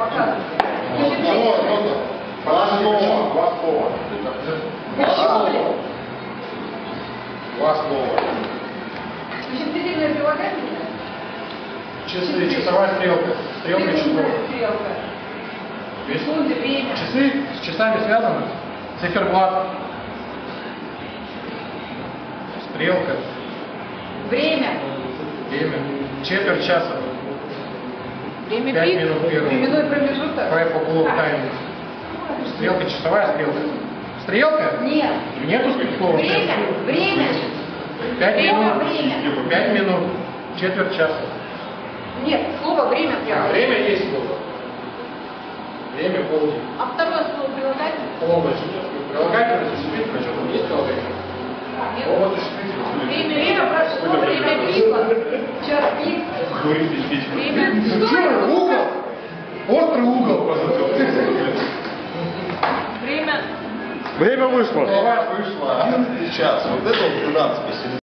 Два слова, два слова. Два слова. Значит, длительное прилагательное. Часы, часовая стрелка. Стрелка часов. Стрелка. Секунды, время. Часы с часами связаны. Циферблат. Стрелка. Время. Время. Четверть часа. Время Пять пик. минут первого. Временной промежуток. O'clock А, time. Стрелка, часовая стрелка. Стрелка? Нет. Нету слова. Время. Время. Пять Время, минут. время. Пять минут. Четверть часа. Нет, слово время А, прямо. время есть слово. Время полдень. А второе слово прилагательное? Полночь. Прилагательное существительное, что там есть прилагательное? Существительное. Время, время прошло, время пика. Час пик. Время. Что? Острый угол. Время. Время вышло. Слова вышло. Час. Вот это вот 12 посидел.